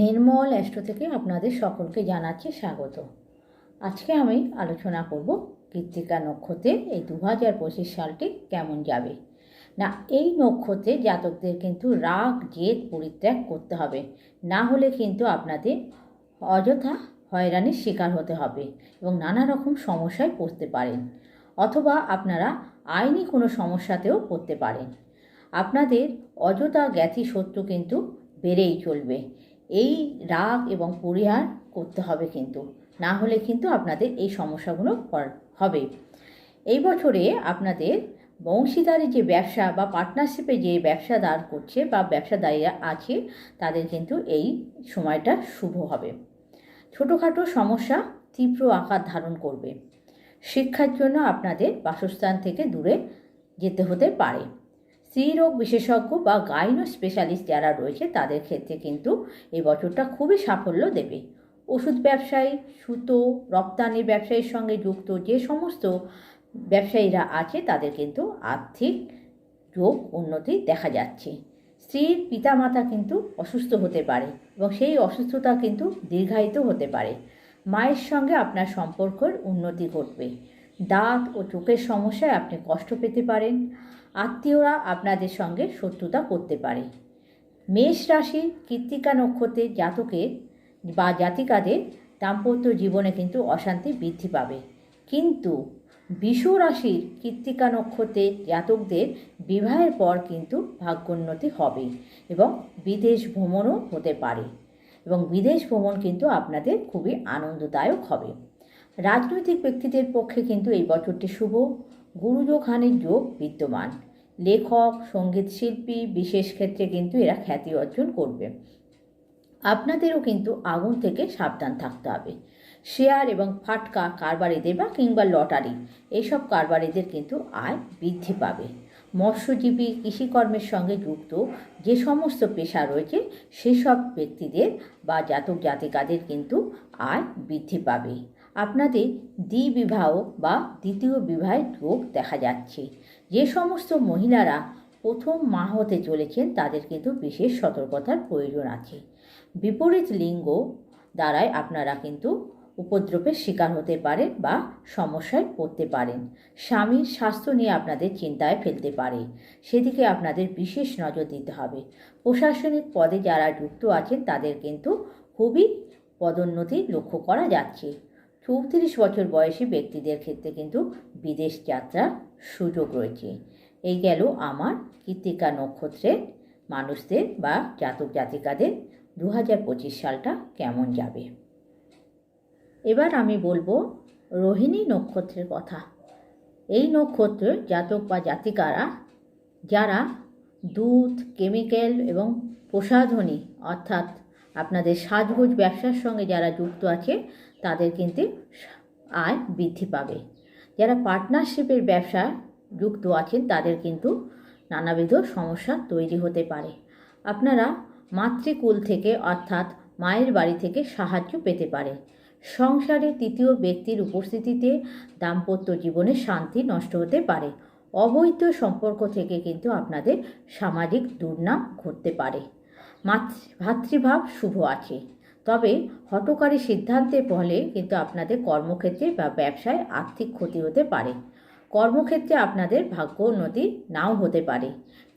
নির্মল astro থেকে আপনাদের সকলকে জানাচ্ছি স্বাগত। আজকে আমি আলোচনা করব কৃত্তিকা নক্ষত্রে এই দু হাজার পঁচিশ সালটি কেমন যাবে? না, এই নক্ষত্রে জাতকদের কিন্তু রাগ, জেদ পরিত্যাগ করতে হবে। না হলে কিন্তু আপনাদের অযথা হয়রানির শিকার হতে হবে এবং নানা রকম সমস্যায় পড়তে পারেন অথবা আপনারা আইনি কোনো সমস্যাতেও পড়তে পারেন। আপনাদের অযথা জ্ঞাতি শত্রু কিন্তু বেড়েই চলবে এই রাগ এবং পরিহার করতে হবে কিন্তু। না হলে কিন্তু আপনাদের এই সমস্যাগুলো হবে। এই বছরে আপনাদের বংশীদারি যে ব্যবসা বা পার্টনারশিপে যে ব্যবসাদার করছে বা ব্যবসাদারীরা আছে, তাদের কিন্তু এই সময়টা শুভ হবে। ছোটোখাটো সমস্যা তীব্র আকার ধারণ করবে। শিক্ষার জন্য আপনাদের বাসস্থান থেকে দূরে যেতে হতে পারে। স্ত্রীরোগ বিশেষজ্ঞ বা গাইনো স্পেশালিস্ট যারা রয়েছে, তাদের ক্ষেত্রে কিন্তু এই বছরটা খুবই সাফল্য দেবে। ওষুধ ব্যবসায়ী, সুতো, রপ্তানির ব্যবসায়ীর সঙ্গে যুক্ত যে সমস্ত ব্যবসায়ীরা আছে, তাদের কিন্তু আর্থিক যোগ উন্নতি দেখা যাচ্ছে। স্ত্রীর পিতামাতা কিন্তু অসুস্থ হতে পারে এবং সেই অসুস্থতা কিন্তু দীর্ঘায়িত হতে পারে। মায়ের সঙ্গে আপনার সম্পর্কের উন্নতি ঘটবে। দাঁত ও চোখের সমস্যায় আপনি কষ্ট পেতে পারেন, আত্মীয়রা আপনাদের সঙ্গে শত্রুতা করতে পারে। মেষ রাশির কৃত্তিকা নক্ষত্রের জাতকের বা জাতিকাদের দাম্পত্য জীবনে কিন্তু অশান্তি বৃদ্ধি পাবে। কিন্তু বিষ রাশির কৃত্তিকা নক্ষত্রের জাতকদের বিবাহের পর কিন্তু ভাগ্যোন্নতি হবে এবং বিদেশ ভ্রমণও হতে পারে এবং বিদেশ ভ্রমণ কিন্তু আপনাদের খুবই আনন্দদায়ক হবে। রাজনৈতিক ব্যক্তিদের পক্ষে কিন্তু এই বছরটি শুভ। গুরুযোগহানির যোগ বিদ্যমান। লেখক, সংগীত শিল্পী, বিশেষ ক্ষেত্রে কিন্তু এরা খ্যাতি অর্জন করবে। আপনাদেরও কিন্তু আগুন থেকে সাবধান থাকতে হবে। শেয়ার এবং ফাটকা কারবারিদের বা কিংবা লটারি এইসব কারবারিদের কিন্তু আয় বৃদ্ধি পাবে। মৎস্যজীবী, কৃষিকর্মের সঙ্গে যুক্ত যে সমস্ত পেশা রয়েছে, সেসব ব্যক্তিদের বা জাতক জাতিকাদের কিন্তু আয় বৃদ্ধি পাবে। আপনাদের দ্বিবিবাহ বা দ্বিতীয় বিবাহের যোগ দেখা যাচ্ছে। যে সমস্ত মহিলারা প্রথম মা হতে চলেছেন, তাদের কিন্তু বিশেষ সতর্কতার প্রয়োজন আছে। বিপরীত লিঙ্গ দ্বারাই আপনারা কিন্তু উপদ্রবের শিকার হতে পারেন বা সমস্যায় পড়তে পারেন। স্বামীর স্বাস্থ্য নিয়ে আপনাদের চিন্তায় ফেলতে পারে। সেদিকে আপনাদের বিশেষ নজর দিতে হবে। প্রশাসনিক পদে যারা যুক্ত আছেন, তাদের কিন্তু খুবই পদোন্নতি লক্ষ্য করা যাচ্ছে। চৌত্রিশ বছর বয়সী ব্যক্তিদের ক্ষেত্রে কিন্তু বিদেশ যাত্রার সুযোগ রয়েছে। এই গেল আমার কৃত্তিকা নক্ষত্রের মানুষদের বা জাতক জাতিকাদের দু হাজার পঁচিশ সালটা কেমন যাবে? এবার আমি বলব রোহিণী নক্ষত্রের কথা। এই নক্ষত্রের জাতক বা জাতিকারা যারা দুধ, কেমিক্যাল এবং প্রসাধনী অর্থাৎ আপনাদের সাজগোজ ব্যবসার সঙ্গে যারা যুক্ত আছে তাদের কিন্তু আয় বৃদ্ধি পাবে। যারা পার্টনারশিপের ব্যবসা যুক্ত আছেন, তাদের কিন্তু নানাবিধ সমস্যা তৈরি হতে পারে। আপনারা মাতৃকুল থেকে, অর্থাৎ মায়ের বাড়ি থেকে সাহায্য পেতে পারে। সংসারে তৃতীয় ব্যক্তির উপস্থিতিতে দাম্পত্য জীবনে শান্তি নষ্ট হতে পারে। অবৈধ সম্পর্ক থেকে কিন্তু আপনাদের সামাজিক দুর্নাম ঘটতে পারে। মাতৃ, ভাতৃভাব শুভ আছে। তবে হটকারী সিদ্ধান্তের ফলে কিন্তু আপনাদের কর্মক্ষেত্রে বা ব্যবসায় আর্থিক ক্ষতি হতে পারে। কর্মক্ষেত্রে আপনাদের ভাগ্য উন্নতি নাও হতে পারে।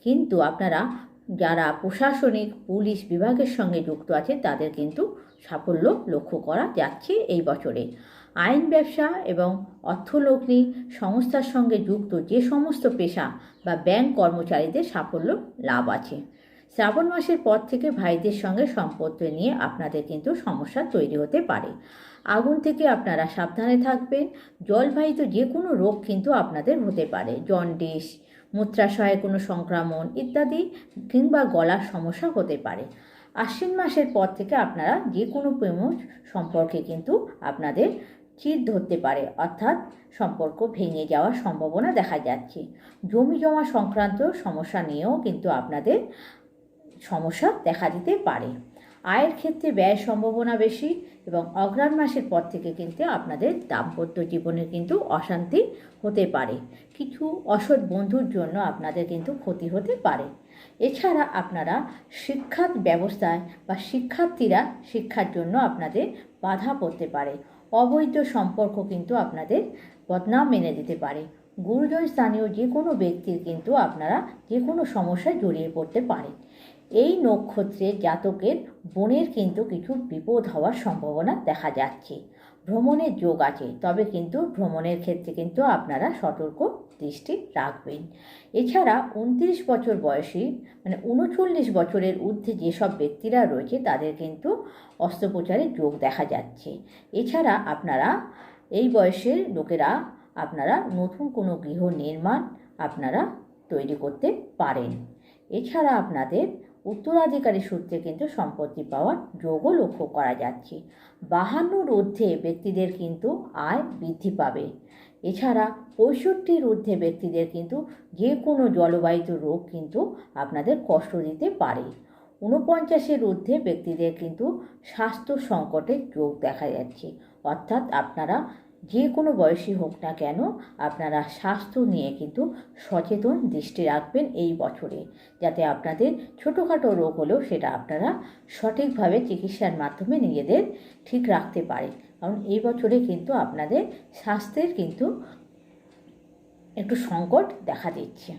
কিন্তু আপনারা যারা প্রশাসনিক, পুলিশ বিভাগের সঙ্গে যুক্ত আছে, তাদের কিন্তু সাফল্য লক্ষ্য করা যাচ্ছে এই বছরে। আইন ব্যবসা এবং অর্থলগ্নি সংস্থার সঙ্গে যুক্ত যে সমস্ত পেশা বা ব্যাংক কর্মচারীদের সাফল্য লাভ আছে। শ্রাবণ মাসের পর থেকে ভাইদের সঙ্গে সম্পর্ক নিয়ে আপনাদের কিন্তু সমস্যা তৈরি হতে পারে। আগুন থেকে আপনারা সাবধানে থাকবেন। জলবাহিত যে কোনো রোগ কিন্তু আপনাদের হতে পারে। জন্ডিস, মূত্রাশয়ে কোনো সংক্রমণ ইত্যাদি কিংবা গলার সমস্যা হতে পারে। আশ্বিন মাসের পর থেকে আপনারা যে কোনো প্রেম সম্পর্কে কিন্তু আপনাদের চির ধরতে পারে। অর্থাৎ সম্পর্ক ভেঙে যাওয়ার সম্ভাবনা দেখা যাচ্ছে। জমি জমা সংক্রান্ত সমস্যা নিয়েও কিন্তু আপনাদের সমস্যা দেখা দিতে পারে। আয়ের ক্ষেত্রে ব্যয়ের সম্ভাবনা বেশি এবং অগ্রাণ মাসের পর থেকে কিন্তু আপনাদের দাম্পত্য জীবনে কিন্তু অশান্তি হতে পারে। কিছু অসৎ বন্ধুর জন্য আপনাদের কিন্তু ক্ষতি হতে পারে। এছাড়া আপনারা শিক্ষার ব্যবস্থায় বা শিক্ষার্থীরা শিক্ষার জন্য আপনাদের বাধা পড়তে পারে। অবৈধ সম্পর্ক কিন্তু আপনাদের বদনাম মেনে দিতে পারে। গুরুজন স্থানীয় যে কোনো ব্যক্তির কিন্তু আপনারা যে কোনো সমস্যায় জড়িয়ে পড়তে পারেন। এই নক্ষত্রের জাতকের বোনের কিন্তু কিছু বিপদ হওয়ার সম্ভাবনা দেখা যাচ্ছে। ভ্রমণের যোগ আছে, তবে কিন্তু ভ্রমণের ক্ষেত্রে কিন্তু আপনারা সতর্ক দৃষ্টি রাখবেন। এছাড়া উনত্রিশ বছর বয়সী মানে উনচল্লিশ বছরের ঊর্ধ্বে যেসব ব্যক্তিরা রয়েছে, তাদের কিন্তু অস্ত্রোপচারের যোগ দেখা যাচ্ছে। এছাড়া আপনারা, এই বয়সের লোকেরা আপনারা নতুন কোনো গৃহ নির্মাণ আপনারা তৈরি করতে পারেন। এছাড়া আপনাদের উত্তরাধিকারী সূত্রে কিন্তু সম্পত্তি পাওয়ার যোগও লক্ষ্য করা যাচ্ছে। বাহান্নর ঊর্ধ্বে ব্যক্তিদের কিন্তু আয় বৃদ্ধি পাবে। এছাড়া পঁয়ষট্টির ঊর্ধ্বে ব্যক্তিদের কিন্তু যে কোনো জলবাহিত রোগ কিন্তু আপনাদের কষ্ট দিতে পারে। ঊনপঞ্চাশের ঊর্ধ্বে ব্যক্তিদের কিন্তু স্বাস্থ্য সংকটের যোগ দেখা যাচ্ছে। অর্থাৎ আপনারা যে কোনো বয়সী হোক না কেন আপনারা স্বাস্থ্য নিয়ে কিন্তু সচেতন দৃষ্টি রাখবেন এই বছরে। যাতে আপনাদের ছোটোখাটো রোগ হলেও সেটা আপনারা সঠিকভাবে চিকিৎসার মাধ্যমে নিজেদের ঠিক রাখতে পারে কারণ এই বছরে কিন্তু আপনাদের স্বাস্থ্যের কিন্তু একটু সংকট দেখা দিচ্ছে।